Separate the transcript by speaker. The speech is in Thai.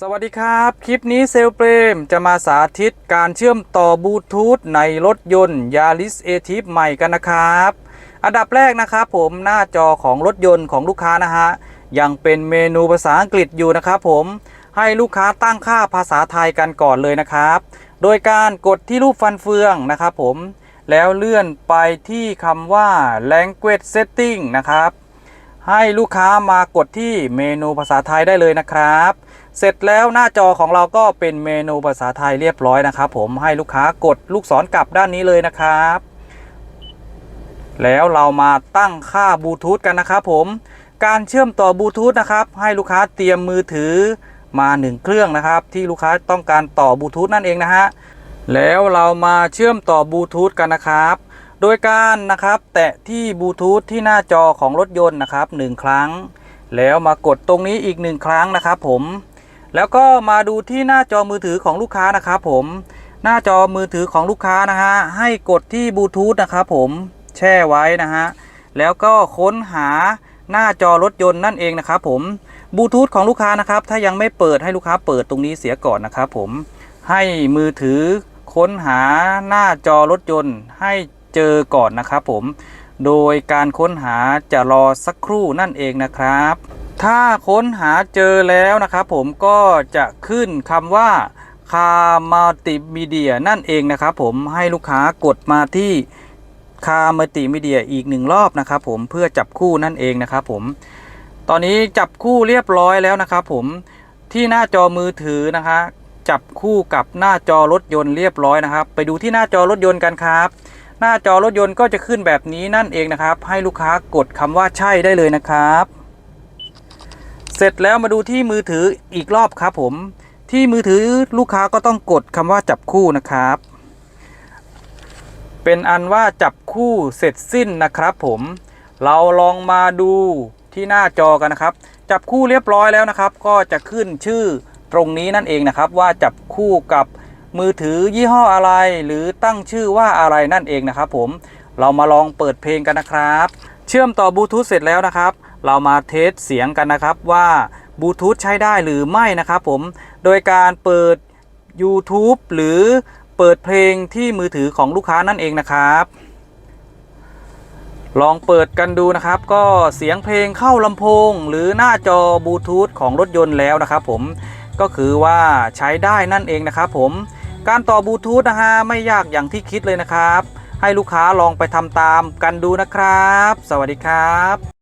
Speaker 1: สวัสดีครับ คลิปนี้เซลเปรมจะมาสาธิตการเชื่อมต่อบลูทูธในรถยนต์ Yaris a t i v ใหม่กันนะครับ อันดับแรกนะครับผมหน้าจอของรถยนต์ของลูกค้านะฮะ ยังเป็นเมนูภาษาอังกฤษอยู่นะครับผมให้ลูกค้าตั้งค่าภาษาไทยกันก่อนเลยนะครับ โดยการกดที่รูปฟันเฟืองนะครับผมแล้วเลื่อนไปที่คำว่า language setting นะครับ ให้ลูกค้ามากดที่เมนูภาษาไทยได้เลยนะครับ เสร็จแล้วหน้าจอของเราก็เป็นเมนูภาษาไทยเรียบร้อยนะครับ ผมให้ลูกค้ากดลูกศรกลับด้านนี้เลยนะครับ แล้วเรามาตั้งค่าบลูทูธกันนะครับผมการเชื่อมต่อบลูทูธนะครับ ให้ลูกค้าเตรียมมือถือมาหนึ่งเครื่องนะครับ ที่ลูกค้าต้องการต่อบลูทูธนั่นเองนะฮะแล้วเรามาเชื่อมต่อบลูทูธกันนะครับ โดยการนะครับแตะที่บลูทูธที่หน้าจอของรถยนต์นะครับหนึ่งครั้ง แล้วมากดตรงนี้อีกหนึ่งครั้งนะครับผมแล้วก็มาดูที่หน้าจอมือถือของลูกค้านะครับผมหน้าจอมือถือของลูกค้านะฮะให้กดที่บลูทูธนะครับผมแช่ไว้นะฮะแล้วก็ค้นหาหน้าจอรถยนต์นั่นเองนะครับผมบลูทูธของลูกค้านะครับ ถ้ายังไม่เปิดให้ลูกค้าเปิดตรงนี้เสียก่อนนะครับผมให้มือถือค้นหาหน้าจอรถยนต์ให้ เจอก่อนนะครับผม โดยการค้นหาจะรอสักครู่นั่นเองนะครับ ถ้าค้นหาเจอแล้วนะครับผมก็จะขึ้นคำว่าคามัลติมีเดียนั่นเองนะครับผมให้ลูกค้ากดมาที่คามัลติมีเดียอีกหนึ่งรอบนะครับผมเพื่อจับคู่นั่นเองนะครับผม ตอนนี้จับคู่เรียบร้อยแล้วนะครับผมที่หน้าจอมือถือนะคะจับคู่กับหน้าจอรถยนต์เรียบร้อยนะครับ ไปดูที่หน้าจอรถยนต์กันครับ หน้าจอรถยนต์ก็จะขึ้นแบบนี้นั่นเองนะครับ ให้ลูกค้ากดคำว่าใช่ได้เลยนะครับ เสร็จแล้วมาดูที่มือถืออีกรอบครับผม ที่มือถือลูกค้าก็ต้องกดคำว่าจับคู่นะครับ เป็นอันว่าจับคู่เสร็จสิ้นนะครับผม เราลองมาดูที่หน้าจอกันนะครับ จับคู่เรียบร้อยแล้วนะครับ ก็จะขึ้นชื่อตรงนี้นั่นเองนะครับ ว่าจับคู่กับ มือถือยี่ห้ออะไร หรือตั้งชื่อว่าอะไรนั่นเองนะครับผมเรามาลองเปิดเพลงกันนะครับ เชื่อมต่อบลูทูธเสร็จแล้วนะครับ เรามาเทสเสียงกันนะครับว่าบลูทูธใช้ได้หรือไม่นะครับผมโดยการเปิด YouTube หรือเปิดเพลงที่มือถือของลูกค้านั่นเองนะครับ ลองเปิดกันดูนะครับ ก็เสียงเพลงเข้าลำโพง หรือหน้าจอบลูทูธของรถยนต์แล้วนะครับผมก็คือว่าใช้ได้นั่นเองนะครับผม การต่อบลูทูธนะฮะไม่ยากอย่างที่คิดเลยนะครับ ให้ลูกค้าลองไปทำตามกันดูนะครับ สวัสดีครับ